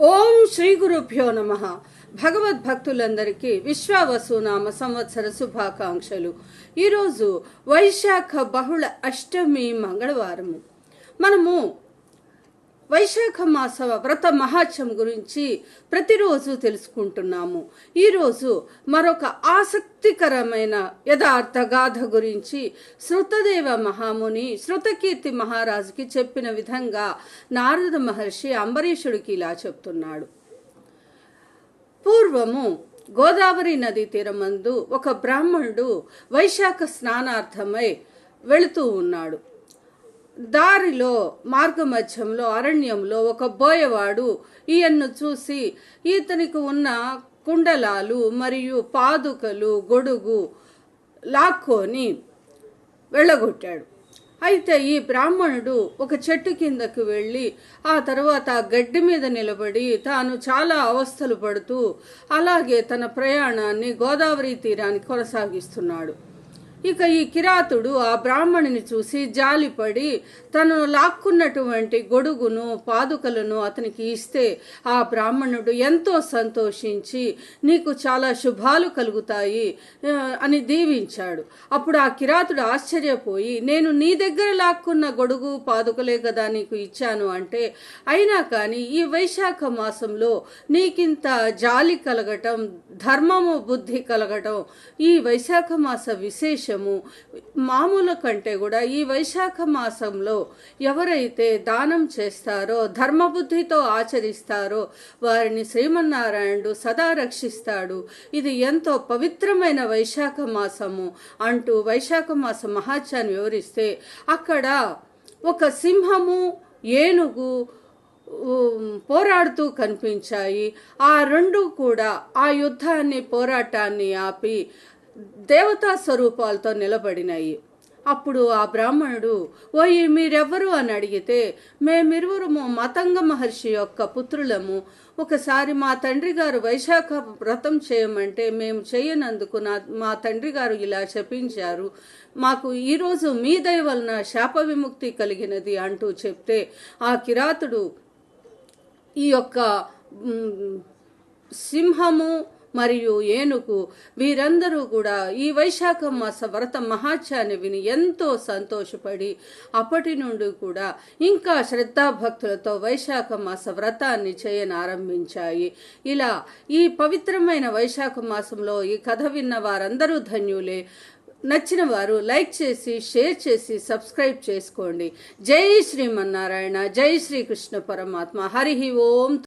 ఓం శ్రీ గురుభ్యో నమ. భగవద్భక్తులందరికీ విశ్వావసునామ సంవత్సర శుభాకాంక్షలు. ఈరోజు వైశాఖ బహుళ అష్టమి మంగళవారము. మనము వైశాఖ మాస వ్రత మహాత్యం గురించి ప్రతిరోజు తెలుసుకుంటున్నాము. ఈరోజు మరొక ఆసక్తికరమైన యథార్థ గాథ గురించి శృతదేవ మహాముని శృతకీర్తి మహారాజుకి చెప్పిన విధంగా నారద మహర్షి అంబరీషుడికి ఇలా చెప్తున్నాడు. పూర్వము గోదావరి నదీ తీరమందు ఒక బ్రాహ్మణుడు వైశాఖ స్నానార్థమై వెళుతూ ఉన్నాడు. దారిలో మార్గమధ్యంలో అరణ్యంలో ఒక బోయవాడు ఈయన్ను చూసి ఈతనికి ఉన్న కుండలాలు మరియు పాదుకలు గొడుగు లాక్కొని వెళ్ళగొట్టాడు. అయితే ఈ బ్రాహ్మణుడు ఒక చెట్టు కిందకు వెళ్ళి ఆ తర్వాత గడ్డి మీద నిలబడి తాను చాలా అవస్థలు పడుతూ అలాగే తన ప్రయాణాన్ని గోదావరి తీరానికి కొనసాగిస్తున్నాడు. ఇక ఈ కిరాతుడు ఆ బ్రాహ్మణుని చూసి జాలిపడి తను లాక్కున్నటువంటి గొడుగును పాదుకలను అతనికి ఇస్తే ఆ బ్రాహ్మణుడు ఎంతో సంతోషించి నీకు చాలా శుభాలు కలుగుతాయి అని దీవించాడు. అప్పుడు ఆ కిరాతుడు ఆశ్చర్యపోయి నేను నీ దగ్గర లాక్కున్న గొడుగు పాదుకలే కదా నీకు ఇచ్చాను అంటే అయినా కానీ ఈ వైశాఖ మాసంలో నీకింత జాలి కలగటం ధర్మము బుద్ధి కలగటం ఈ వైశాఖ మాస విశేషము మామూలు కంటే కూడా ఈ వైశాఖ మాసంలో ఎవరైతే దానం చేస్తారో ధర్మబుద్ధితో ఆచరిస్తారో వారిని శ్రీమన్నారాయణుడు సదా రక్షిస్తాడు. ఇది ఎంతో పవిత్రమైన వైశాఖ మాసము అంటూ వైశాఖ మాస మహాత్యాన్ని వివరిస్తే అక్కడ ఒక సింహము ఏనుగు పోరాడుతూ కనిపించాయి. ఆ రెండు కూడా ఆ యుద్ధాన్ని పోరాటాన్ని ఆపి దేవతా స్వరూపాలతో నిలబడినాయి. అప్పుడు ఆ బ్రాహ్మణుడు ఓయి మీరెవ్వరు? అని అడిగితే మేమిరువురము మతంగ మహర్షి యొక్క పుత్రులము. ఒకసారి మా తండ్రి గారు వైశాఖ వ్రతం చేయమంటే మేము చేయనందుకు నా మా తండ్రి గారు ఇలా చెప్పించారు. మాకు ఈరోజు మీ దయ వలన శాప విముక్తి కలిగినది అంటూ చెప్తే ఆ కిరాతుడు ఈ యొక్క సింహము మరియు ఏనుగు వీరందరూ కూడా ఈ వైశాఖ మాస వ్రత మహాత్యాన్ని విని ఎంతో సంతోషపడి అప్పటి నుండి కూడా ఇంకా శ్రద్ధాభక్తులతో వైశాఖ మాస వ్రతాన్ని చేయనారంభించాయి. ఇలా ఈ పవిత్రమైన వైశాఖ మాసంలో ఈ కథ విన్న వారందరూ ధన్యులే. నచ్చిన వారు లైక్ చేసి షేర్ చేసి సబ్స్క్రైబ్ చేసుకోండి. జై శ్రీమన్నారాయణ జై శ్రీకృష్ణ పరమాత్మ. హరి ఓం.